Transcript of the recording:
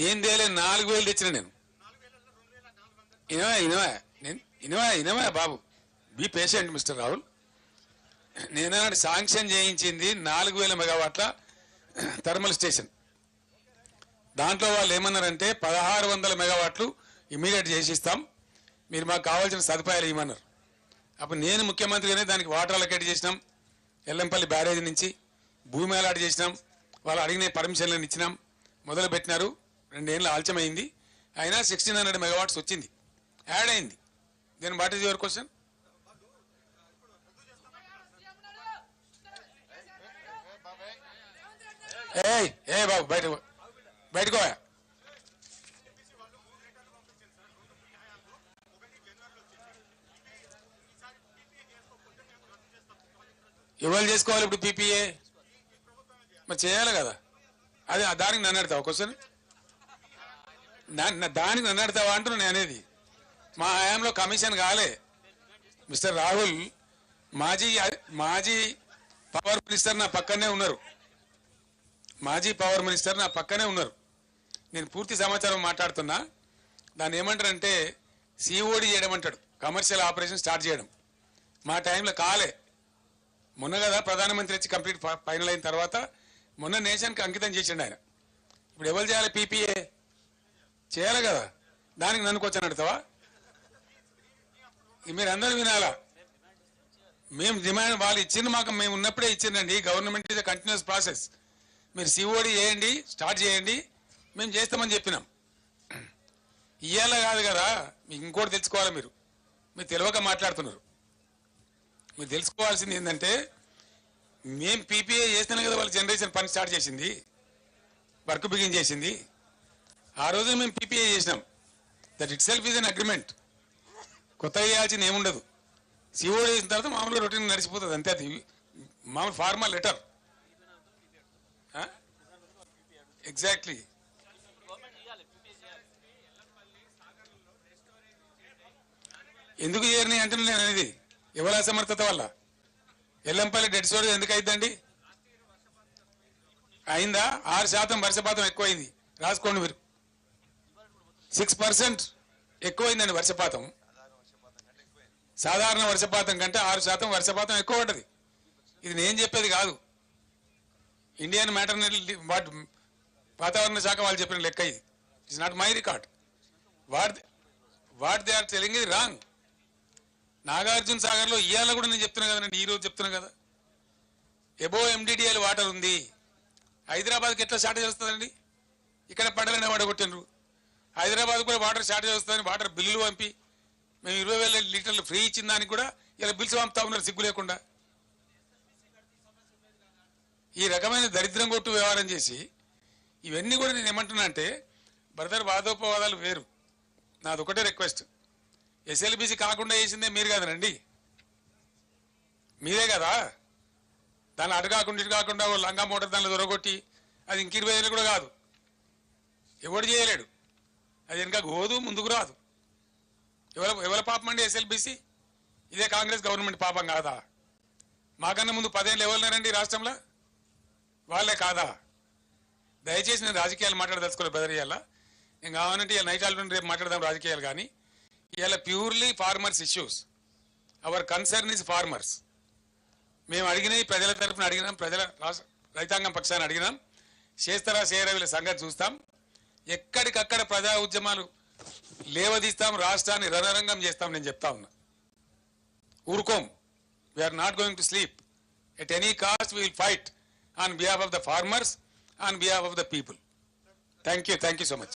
నేను తేలే నాలుగు వేలు తెచ్చిన నేను. ఇనవా ఇనవా? నేను ఇనవా ఇనవా బాబు? Be patient mister Rahul. నేనాడు sanction చేయించింది నాలుగు వేల మెగావాట్ల థర్మల్ స్టేషన్ దాంట్లో వాళ్ళు ఏమన్నారంటే పదహారు వందల మెగావాట్లు ఇమీడియట్ చేసిస్తాం. మీరు మాకు కావాల్సిన సదుపాయాలు ఇవ్వమన్నారు. అప్పుడు నేను ముఖ్యమంత్రిగానే దానికి వాటర్ అలకేట్ చేసినాం. ఎల్లంపల్లి బ్యారేజ్ నుంచి భూమి అలాట్ చేసినాం. వాళ్ళు అడిగిన పర్మిషన్లను ఇచ్చినాం. మొదలుపెట్టినారు. రెండేళ్ళు ఆలస్యమైంది. అయినా సిక్స్టీన్ హండ్రెడ్ మెగావాట్స్ వచ్చింది. యాడ్ అయింది. Then what is your question ఏయ్ ఏ బాబు బయట బయటకు పోయా. ఎవరు చేసుకోవాలి ఇప్పుడు పీపీఏ మరి చేయాలి కదా. అదే ఆ దానికి నన్ను అడతావు క్వశ్చన్ దానికి నన్ను అడతావా అంటున్నా అనేది. మా హయాంలో కమిషన్ కాలే. మిస్టర్ రాహుల్ మాజీ మాజీ పవర్ మినిస్టర్ నా పక్కనే ఉన్నారు. మాజీ పవర్ మినిస్టర్ నా పక్కనే ఉన్నారు. నేను పూర్తి సమాచారం మాట్లాడుతున్నా. దాన్ని ఏమంటారంటే సిఓడి చేయడం అంటాడు. కమర్షియల్ ఆపరేషన్ స్టార్ట్ చేయడం. మా టైంలో కాలే. మొన్న కదా ప్రధానమంత్రి వచ్చి కంప్లీట్ ఫైనల్ అయిన తర్వాత మొన్న నేషన్కి అంకితం చేసిండు ఆయన. ఇప్పుడు ఎవరు చేయాలి పీపీఏ? చేయాలి కదా. దానికి నన్ను వచ్చాను అడతావా మీరందరూ వినాలా? మేము డిమాండ్ వాళ్ళు ఇచ్చింది మాకు మేము ఉన్నప్పుడే ఇచ్చిందండి. గవర్నమెంట్ ఇస్ కంటిన్యూస్ ప్రాసెస్ మీరు సిఓడి చేయండి స్టార్ట్ చేయండి మేము చేస్తామని చెప్పినాం. ఇయ్యాల కాదు కదా మీకు ఇంకోటి తెలుసుకోవాలి మీరు. మీరు తెలియక మాట్లాడుతున్నారు. మీరు తెలుసుకోవాల్సింది ఏంటంటే మేము పీపీఏ చేస్తేనే కదా వాళ్ళ జనరేషన్ పని స్టార్ట్ చేసింది వర్క్ బిగిన్ చేసింది. ఆ రోజు మేము పీపీఏ చేసినాం. That itself is an agreement కొత్తగా చేయాల్సింది ఏముండదు. సిఓ చేసిన తర్వాత మామూలుగా రొటీన్ నడిచిపోతుంది అంతే అది. మామూలు ఫార్మల్ లెటర్ ఎగ్జాక్ట్లీ ఎందుకు చేయరని అంటున్నా నేను అనేది? ఎవరి అసమర్థత వల్ల? ఎల్లంపల్లి డెడ్ స్టోరేజ్ ఎందుకు అయిందండి అయిందా? ఆరు శాతం వర్షపాతం ఎక్కువైంది. రాసుకోండి మీరు. సిక్స్ పర్సెంట్ ఎక్కువైందండి వర్షపాతం. సాధారణ వర్షపాతం కంటే ఆరు శాతం వర్షపాతం ఎక్కువ ఉంటుంది ఇది నేను చెప్పేది కాదు. ఇండియన్ మ్యాటర్నల్ వాటి వాతావరణ శాఖ వాళ్ళు చెప్పిన లెక్క ఇది. It's not my record what what they are telling ఇది రాంగ్. నాగార్జున సాగర్లో ఇవాళ కూడా నేను చెప్తున్నా కదండి ఈరోజు చెప్తున్నా కదా. ఎబో ఎండిడిఎల్ వాటర్ ఉంది. హైదరాబాద్కి ఎట్లా షార్టేజ్ వస్తుందండి? ఇక్కడ పడాలని పడగొట్టినరు హైదరాబాద్ కూడా వాటర్ షార్టేజ్ వస్తుందని వాటర్ బిల్లులు పంపి మేము ఇరవై వేల లీటర్లు ఫ్రీ ఇచ్చిన దానికి కూడా ఇలా బిల్స్ పంపుతా ఉన్నారు సిగ్గు లేకుండా. ఈ రకమైన దరిద్రం కొట్టు వ్యవహారం చేసి ఇవన్నీ కూడా నేను ఏమంటున్నా అంటే బ్రదర్ వాదోపవాదాలు వేరు. నాది ఒకటే రిక్వెస్ట్. ఎస్ఎల్బిసి కాకుండా చేసిందే మీరు కదనండి మీరే కదా. దాన్ని అటు కాకుండా ఇటు కాకుండా లంగా మోటార్ దానిలో దొరగొట్టి అది ఇంక ఇరవై కూడా కాదు. ఎవడు చేయలేడు. అది వెనక గోదు ముందుకు రాదు. ఎవరి ఎవరి పాపం అండి ఎస్ఎల్బిసి? ఇదే కాంగ్రెస్ గవర్నమెంట్ పాపం కాదా? మాకన్నా ముందు పదేళ్ళు ఎవరున్నారండి ఈ రాష్ట్రంలో? వాళ్ళే కాదా? దయచేసి నేను రాజకీయాలు మాట్లాడదలుచుకోలేదు బెదర్ ఇవాళ నేను కావాలంటే ఇలా నైట్ ఆల్రెడీ రేపు మాట్లాడదాం రాజకీయాలు కానీ. ఇవాళ purely farmers issues. Our concern is farmers. మేము అడిగినవి ప్రజల తరఫున అడిగినాం ప్రజల రాష్ట్ర రైతాంగం పక్షాన్ని అడిగినాం. చేస్తారా చేయరా వీళ్ళ సంగతి చూస్తాం. ఎక్కడికక్కడ ప్రజా ఉద్యమాలు లేవదీస్తాం రాష్ట్రాన్ని రణరంగం చేస్తాం నేను చెప్తా ఉన్నా. ఊరుకోం. We are not going to sleep at any cost will fight on behalf of the farmers on behalf of the people thank you thank you so much